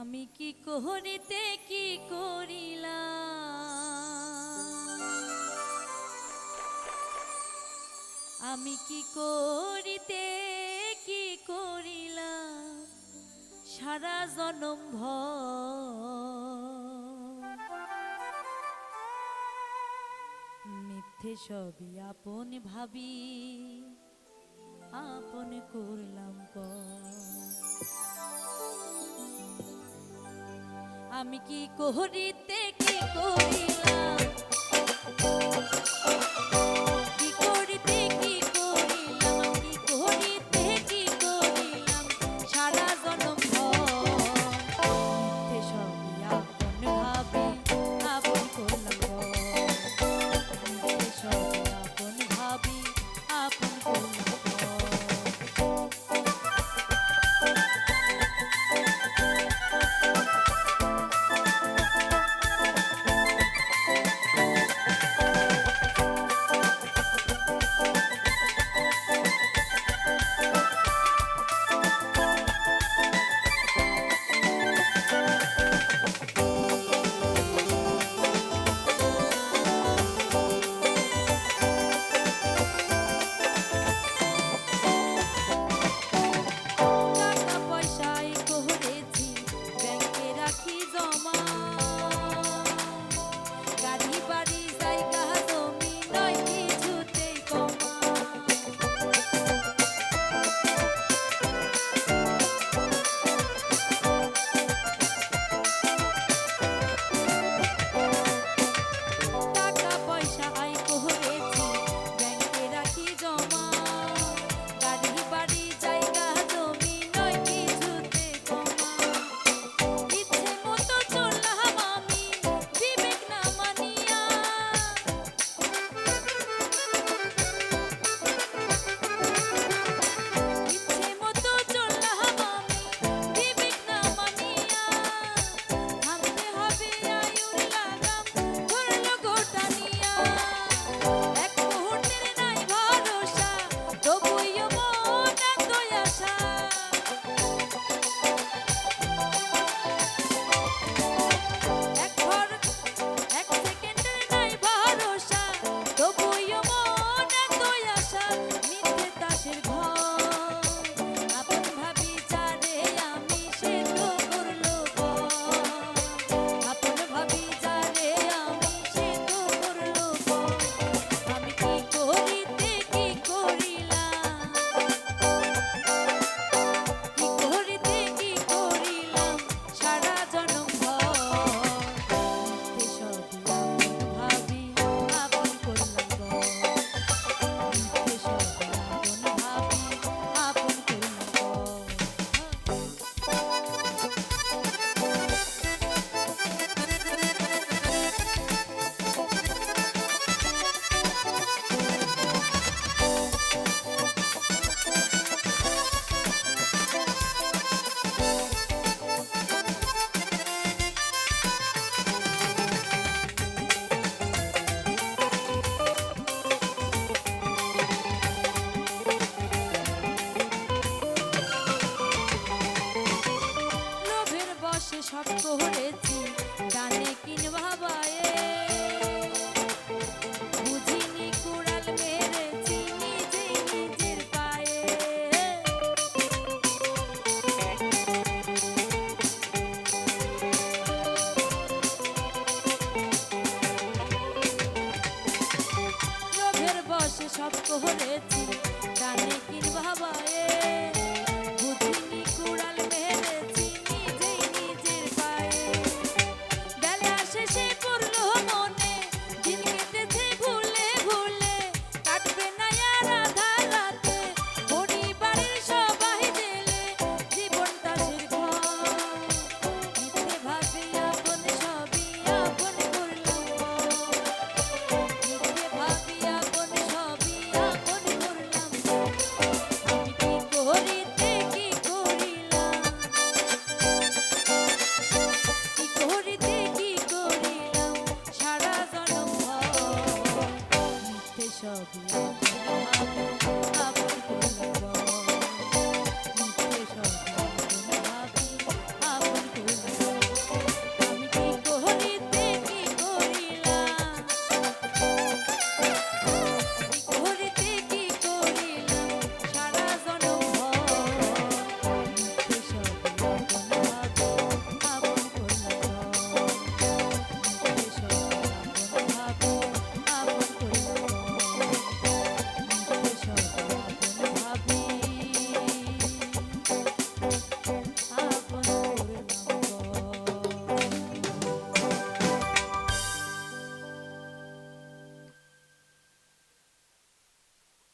আমি কি করিতে কি করিলাম? আমি কি করিতে কি করিলাম? সারা জনম মিথ্যে সবই আপন ভাবি, আপন করলাম পর। আমি কি করিতে কি করি?